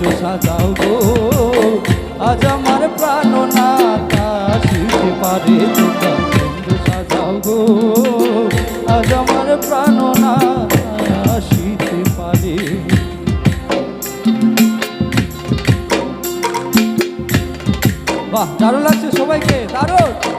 রাজ্য সাজাও গো। আজ আমার প্রাণ না শিখতে পারে তোমরা সাজাও গো। আজ আমার প্রাণ না শিখতে পারে। বাহ, দারুণ লাগছে সবাইকে, দারুণ।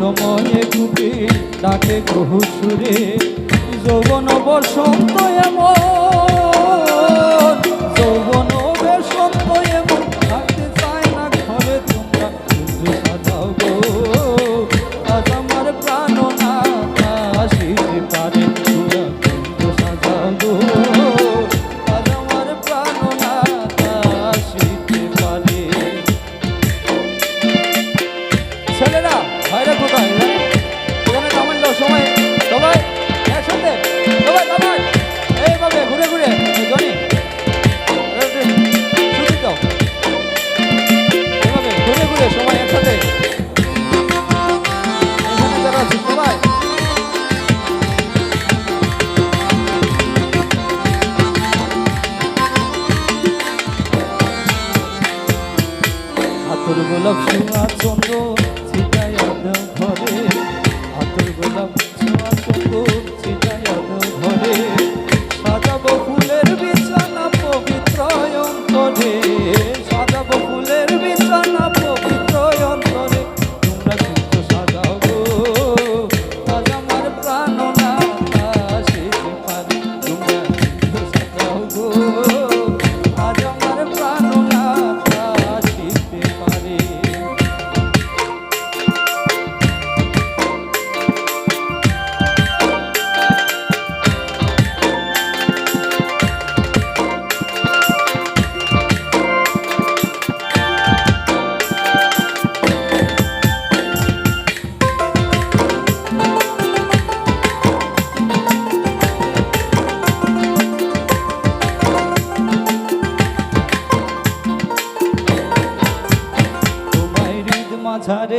সময়ে ঘুরে ডাকে বহু সুরে যৌবন বসন্ত এমন। গোলাপ সোনা চন্দ্র ছিটাইয়া দাও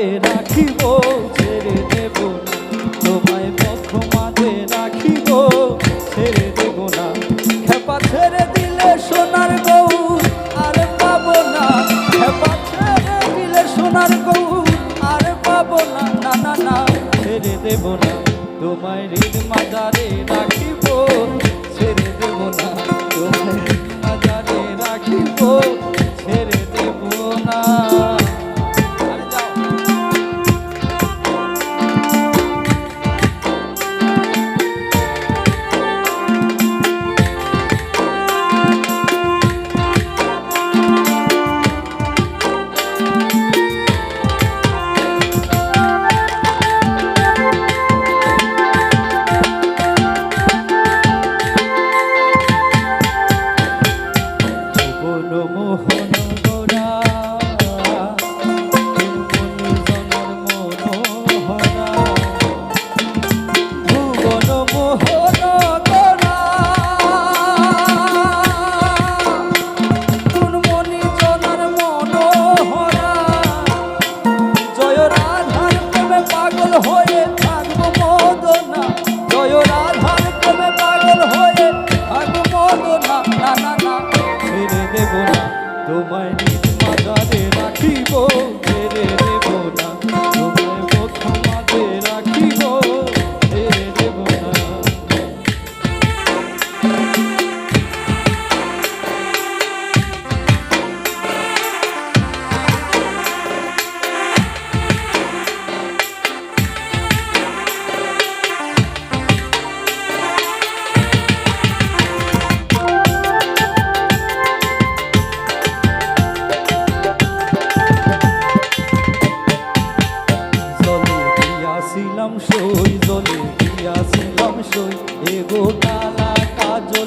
রে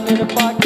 কাজলের পাখি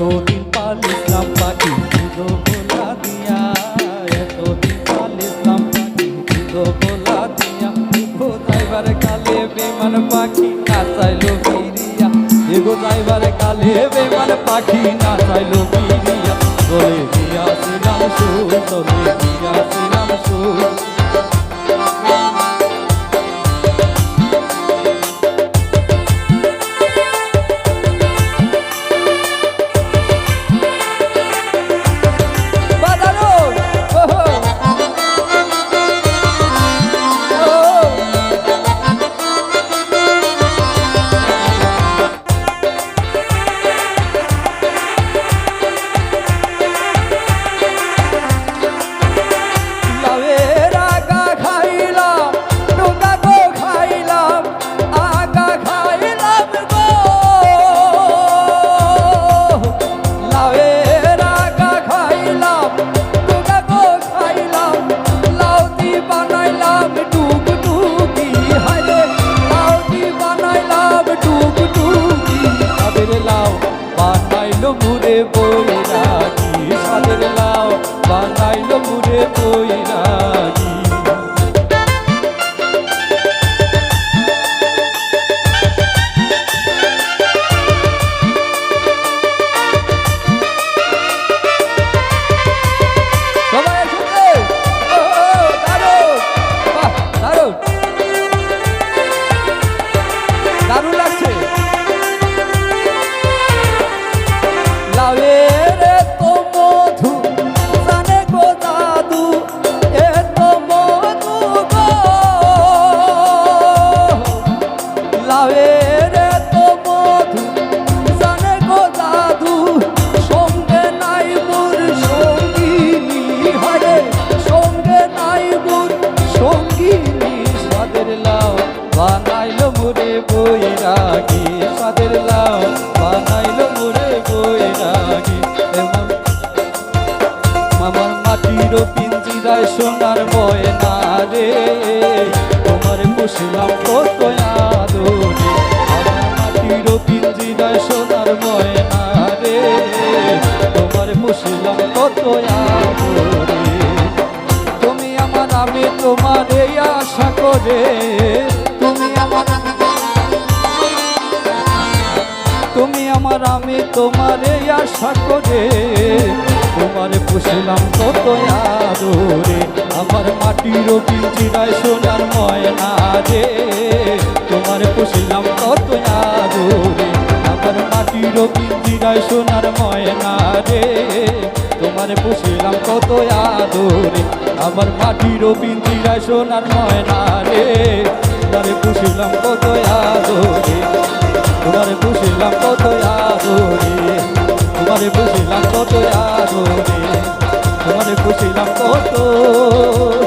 এতদিন পালিলাম পাখি দুধ গোলা দিয়া, এতদিন পালিলাম পাখি দুধ গোলা দিয়া। এগো যাইবার কালে বেমান পাখি না চাইলো ফিরিয়া। এগো যাইবার কালে বেমান পাখি না চাইলো ফিরিয়া। চলে গিয়াছিলাম সুর চলে গিয়াছিলাম সুর বানাইলো মোরে বৈরাগী, সাদের লাউ বানাইলো মোরে বৈরাগী। এমন আমার মাটির পিঞ্জিরায় সোনার ময়না রে। তোমার পুষলাম কত আদরে আমার মাটির পিঞ্জিরায় সোনার ময়না রে। তোমার পুষলাম কত আদরে। তোমার আশা করে, তোমার পুষলাম কত আদরে। আমার মাটির পিঞ্জিরায় সোনার ময়না রে, তোমার পুষলাম কত আদরে। আমার মাটির পিঞ্জিরায় সোনার ময়না রে, তোমার পুষলাম কত আদরে। আমার মাটির পিঞ্জিরায় সোনার ময়না রে, তোমার পুষলাম কত আদরে আদরে কত?